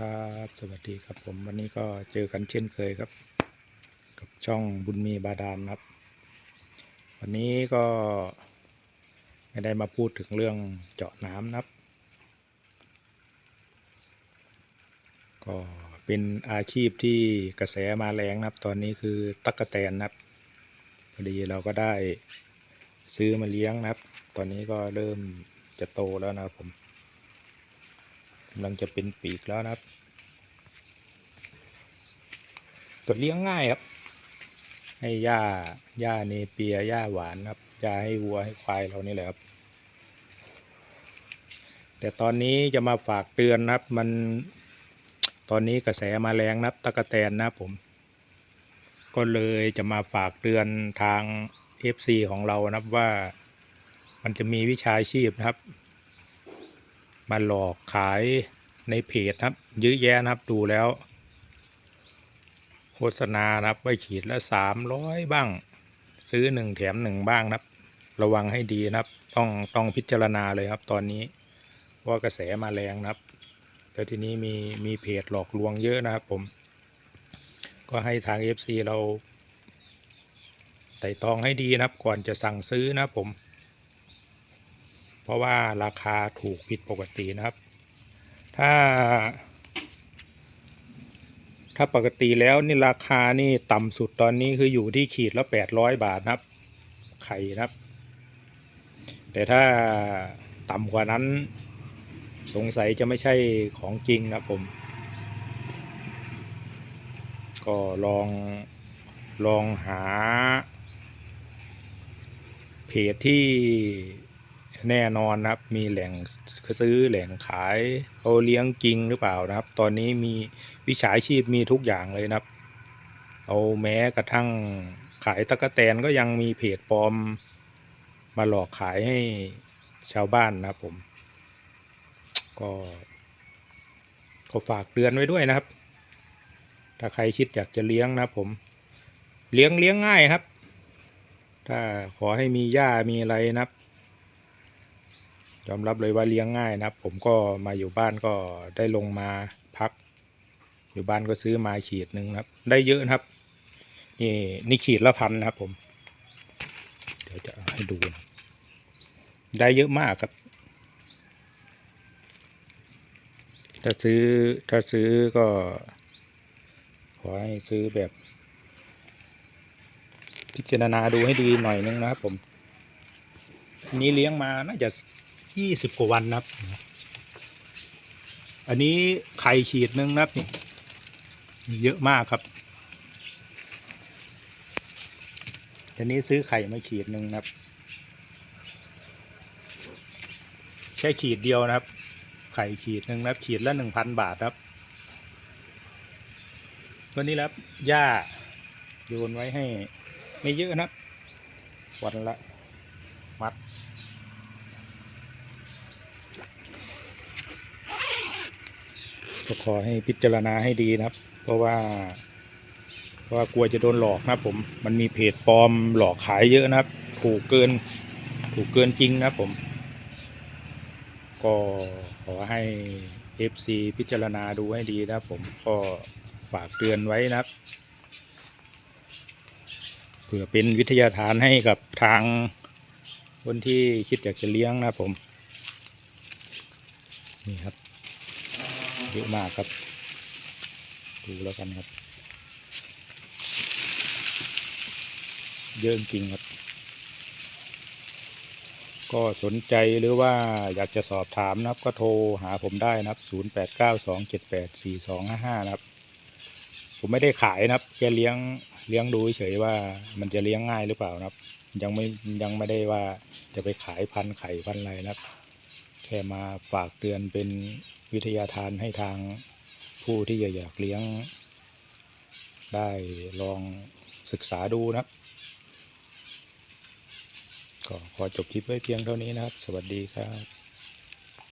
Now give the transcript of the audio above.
ครับ สวัสดีครับผมวันนี้ก็เจอกันเช่นเคยครับ กับช่องบุญมีบาดาลครับ วันนี้ก็ไม่ได้มาพูดถึงเรื่องเจาะน้ำนะครับ ก็เป็นอาชีพที่กระแสมาแรงนะครับ ตอนนี้คือตั๊กแตนนะครับพอดีเราก็ได้ซื้อมาเลี้ยงนะครับ ตอนนี้ก็เริ่มจะโตแล้วนะครับผม กำลังจะเป็นปีกแล้วนะครับก็เลี้ยงง่ายครับ ให้หญ้าหญ้าเนเปียหญ้าหวานครับหญ้าให้วัวให้ควายเรานี่แหละครับ แต่ตอนนี้จะมาฝากเตือนนะครับ มันตอนนี้กระแสมาแรงนะครับตะกะแตนนะผม ก็เลยจะมาฝากเตือนทาง FC ของเรานะครับว่ามันจะมีวิชาชีพนะครับ มาหลอกขายในเพจครับเยอะแยะนะครับดูแล้ว โฆษณานะครับไว้ขีดละสามร้อยบ้าง ซื้อหนึ่งแถมหนึ่งบ้างนะครับ ระวังให้ดีนะครับ ต้องต้องพิจารณาเลยครับ ตอนนี้ว่ากระแสมาแรงนะครับ แล้วทีนี้มีมีเพจหลอกลวงเยอะนะครับผม ก็ให้ทาง FC เราไต่ตองให้ดีนะครับ ก่อนจะสั่งซื้อนะครับผม ราะว่าราคาถูกผิดปกตินะครับ ถ้า ถ้าปกติแล้วนี่ราคานี่ต่ำสุดตอนนี้คืออยู่ที่ขีดละแปดร้อยบาทนะครับ ไข่นะครับ แต่ถ้าต่ำกว่านั้น สงสัยจะไม่ใช่ของจริงนะผม ก็ลองลองหา เพจที่ แน่นอนนะครับ มีแหล่งซื้อแหล่งขายเขาเลี้ยงจริงหรือเปล่านะครับ ตอนนี้มีวิชาชีพมีทุกอย่างเลยนะครับ เอาแม้กระทั่งขายตะกะแตนก็ยังมีเพจปลอม มาหลอกขายให้ชาวบ้านนะครับผม ก็ก็ฝากเตือนไว้ด้วยนะครับ ถ้าใครคิดอยากจะเลี้ยงนะครับผม เลี้ยงเลี้ยงง่ายครับ ถ้าขอให้มีหญ้ามีอะไรนะครับ ยอมรับเลยว่าเลี้ยงง่ายนะครับ ผมก็มาอยู่บ้านก็ได้ลงมาพัก อยู่บ้านก็ซื้อมาขีดหนึ่งนะครับ ได้เยอะนะครับ นี่นี่ขีดละพันนะครับ ผม เดี๋ยวจะให้ดูนะได้เยอะมากครับ ถ้าซื้อถ้าซื้อก็ ขอให้ซื้อแบบ พิจารณาดูให้ดีหน่อยนึงนะครับผมนนี้เลี้ยงมาน่าจะ ยี่สิบกว่าวันนะครับ อันนี้ไข่ขีดนึงนะครับนี่มีเยอะมากครับอันนี้ซื้อไข่มาขีดหนึ่งนะครับ แค่ขีดเดียวนะครับ ไข่ขีดหนึ่งนะครับ ขีดละหนึ่งพันบาทครับตัวนี้ครับหญ้าโยนไว้ให้ ไม่เยอะนะครับวันละ มัด ก็ขอให้พิจารณาให้ดีนะครับ เพราะว่าเพราะว่ากลัวจะโดนหลอกนะผมมันมีเพจปลอมหลอกขายเยอะนะครับ ถูกเกินถูกเกินจริงนะผม ก็ขอให้ FC พิจารณาดูให้ดีนะผมก็ฝากเตือนไว้นะครับเพื่อเป็นวิทยาทานให้กับทางคนที่คิดอยากจะเลี้ยงนะผม นี่ครับ เยอะมากครับ ดูแล้วกันครับ เยอะจริงครับ ก็สนใจหรือว่าอยากจะสอบถามนะครับ ก็โทรหาผมได้นะครับ 0 8 9 2 7 8 4 2 5 5 นะครับ ผมไม่ได้ขายนะครับแค่เลี้ยงเลี้ยงดูเฉยว่ามันจะเลี้ยงง่ายหรือเปล่านะครับ ยังไม่ยังไม่ได้ว่าจะไปขายพันไข่พันอะไรนะครับ แค่มาฝากเตือนเป็น วิทยาทานให้ทางผู้ที่อยากเลี้ยง ได้ลองศึกษาดูนะครับก็ขอจบคลิปไว้เพียงเท่านี้นะครับ สวัสดีครับ